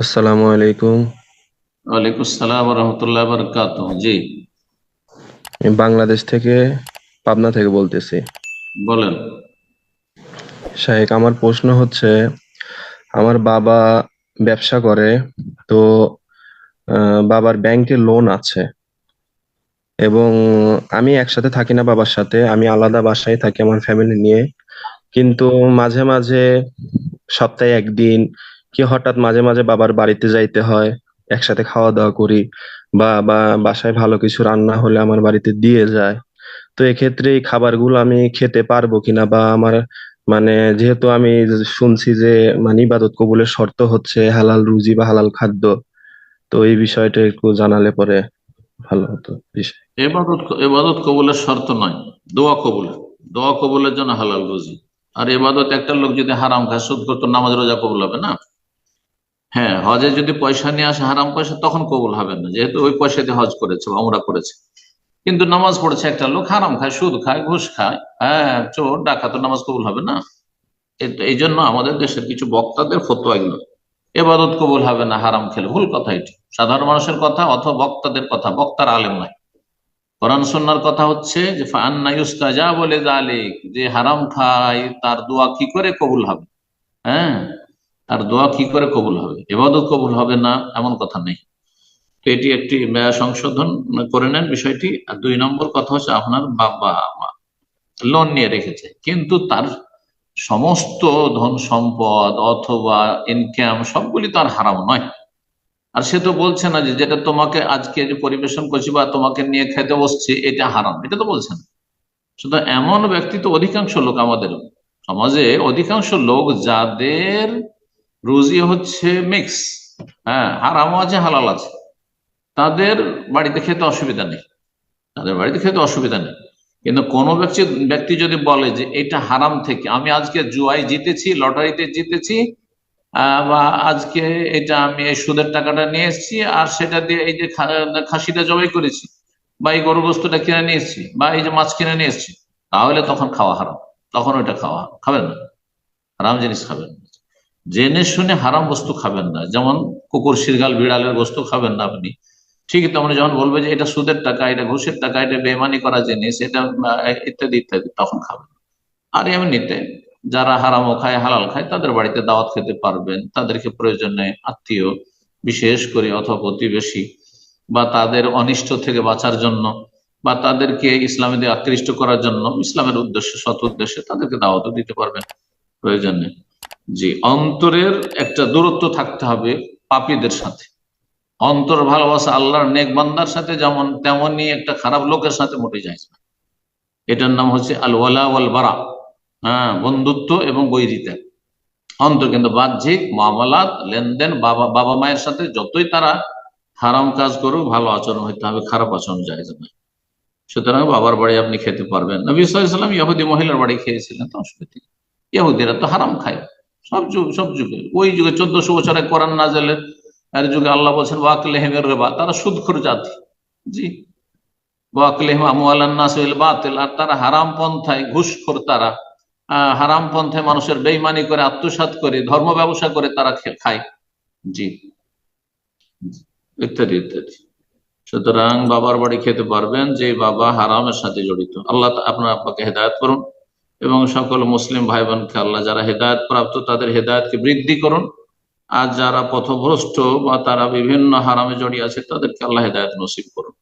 আসসালামু আলাইকুম। ওয়ালাইকুম আসসালাম রহমতুল্লাহ বরকাত জি। আমি বাংলাদেশ থেকে পাবনা থেকে বলতেছি। বলেন। শাহেক আমার প্রশ্ন হচ্ছে আমার বাবা ব্যবসা করে তো বাবার ব্যাংকে লোন আছে। এবং আমি একসাথে থাকি না বাবার সাথে আমি আলাদা বাসায় থাকি আমার ফ্যামিলি নিয়ে। কিন্তু মাঝে মাঝে সপ্তাহে একদিন কি হঠাৎ মাঝে মাঝে বাবার বাড়িতে যাইতে হয়, একসাথে খাওয়া দাওয়া করি, বা বা বাসায় ভালো কিছু রান্না হলে আমার বাড়িতে দিয়ে যায়। তো এক্ষেত্রে এই খাবারগুলো আমি খেতে পারব কিনা বা আমার মানে যেহেতু আমি শুনছি যে মানে ইবাদত কবুলের শর্ত হচ্ছে হালাল রুজি বা হালাল খাদ্য, তো এই বিষয়টা একটু জানালে পরে ভালো হতো বিষয়। এবাদত এবাদত কবুলের শর্ত নয়, দোয়া কবুলের দোয়া কবুলের জন্য হালাল রুজি। আর এবাদত একটা লোক যদি হারাম খায়, সুদ করতো, নামাজ, রোজা কবুল হবে না? হ্যাঁ হজে যদি পয়সা নিয়ে আসে হারাম পয়সা, তখন কবুল হবে না। যেহেতু ওই পয়সা দিয়ে হজ করেছে আমরা করেছে। কিন্তু নামাজ পড়েছে একটা লোক, হারাম খায়, সুদ খায়, ঘুষ খায় হ্যাঁ চোর, ডাকাত, নামাজ কবুল হবে না। এই জন্য আমাদের দেশের কিছু বক্তাদের ফতোয়া এগুলো। এবাদত কবুল হবে না, হারাম খেলে। ভুল কথা এটি। সাধারণ মানুষের কথা অথবা বক্তাদের কথা, বক্তার আলেম নাই কোরআন সন্ন্যার কথা হচ্ছে যে ফান্না ইউস্তাজা বলে যে হারাম খায়, তার দোয়া কি করে কবুল হবে? হ্যাঁ তার দোয়া কি করে কবুল হবে? এবাদত কবুল হবে না এমন কথা নেই। তো এটি একটি সংশোধন করে নেন বিষয়টি। আর দুই নম্বর কথা হচ্ছে আপনার বাবা মা লোন নিয়ে রেখেছে। কিন্তু তার সমস্ত ধন সম্পদ অথবা ইনকাম সবগুলি তার হারাম নয়। আর সে তো বলছে না যে যেটা তোমাকে আজকে যে পরিবেশন করছি বা তোমাকে নিয়ে খেতে বসছি, এটা হারাম। এটা তো বলছে না। শুধু এমন ব্যক্তি তো অধিকাংশ লোক আমাদের সমাজে অধিকাংশ লোক যাদের রুজি হচ্ছে মিক্স হ্যাঁ হারামও আছে, হালাল আছে। তাদের বাড়িতে খেতে অসুবিধা নেই। তাদের বাড়িতে খেতে অসুবিধা নেই। কিন্তু কোনো ব্যক্তি ব্যক্তি যদি বলে যে এটা হারাম থেকে, আমি আজকে জুয়াই জিতেছি, লটারিতে জিতেছি বা আজকে এটা আমি এই সুদের টাকাটা নিয়ে এসেছি, আর সেটা দিয়ে এই যে খাসিটা জবাই করেছি, বা এই গরু বস্তুটা কিনে নিয়ে এসেছি, বা এই যে মাছ কিনে নিয়ে এসেছি, তাহলে তখন খাওয়া হারাম। তখন ওইটা খাওয়া, খাবেন না। হারাম জিনিস খাবেন না। জেনে শুনে হারাম বস্তু খাবেন না। যেমন কুকুর শিরগাল বিড়ালের বস্তু খাবেন না আপনি। ঠিক তেমন যখন বলবে যে এটা সুদের টাকা, এটা ঘুষের টাকা, এটা বেমানি করা জিনিস, এটা ইত্যাদি ইত্যাদি, তখন খাবেন আর এমনিতে যারা হারামও খায়, হালাল খায়, তাদের বাড়িতে দাওয়াত খেতে পারবেন। তাদেরকে প্রয়োজনে আত্মীয়, বিশেষ করে অথবা প্রতিবেশী, বা তাদের অনিষ্ট থেকে বাঁচার জন্য, বা তাদেরকে ইসলামে আকৃষ্ট করার জন্য, ইসলামের উদ্দেশ্যে, সৎ উদ্দেশ্যে তাদেরকে দাওয়াতও দিতে পারবেন। প্রয়োজনে জি অন্তরের একটা দূরত্ব থাকতে হবে পাপীদের সাথে। অন্তর ভালোবাসা আল্লাহর নেক বান্দার সাথে যেমন তেমনই একটা খারাপ লোকের সাথে মোটে যায়। না এটার নাম হচ্ছে আল ওয়ালা ওয়াল বারা হ্যাঁ বন্ধুত্ব এবং বৈরিতা। অন্তর কিন্তু বাহ্যিক মামলাত, লেনদেন, বাবা বাবা মায়ের সাথে যতই তারা হারাম কাজ করুক, ভালো আচরণ হইতে হবে, খারাপ আচরণ যায় না সুতরাং বাবার বাড়ি আপনি খেতে পারবেন। নবী সাল্লাম ইহুদি মহিলার বাড়ি খেয়েছিলেন, তো অসুবিধা ইহুদিরা তো হারাম খায়। সব যুগ, সব যুগে। ওই যুগে চোদ্দশো বছরে কোরআন নাজেলের এর যুগে আল্লাহ বলছেন ওয়াকলেহেমের রেবা তারা সুদখোর জাতি। জি। ওয়াকলেহেম আমওয়ালান নাস বিল বাতিল আর তারা হারাম পন্থায় ঘুষখোর তারা। হারাম পন্থায় মানুষের বেইমানি করে, আত্মসাৎ করে, ধর্ম ব্যবসা করে তারা খায়। জি। ইত্যাদি ইত্যাদি। সুতরাং বাবার বাড়ি খেতে পারবেন যে বাবা হারামের সাথে জড়িত। আল্লাহ আপনার আব্বাকে হেদায়ত করুন। এবং সকল মুসলিম ভাই বোনকে আল্লাহ যারা হেদায়ত প্রাপ্ত তাদের হেদায়তকে বৃদ্ধি করুন। আর যারা পথভ্রষ্ট বা তারা বিভিন্ন হারামে জড়িয়ে আছে তাদেরকে আল্লাহ হেদায়ত নসিব করুন।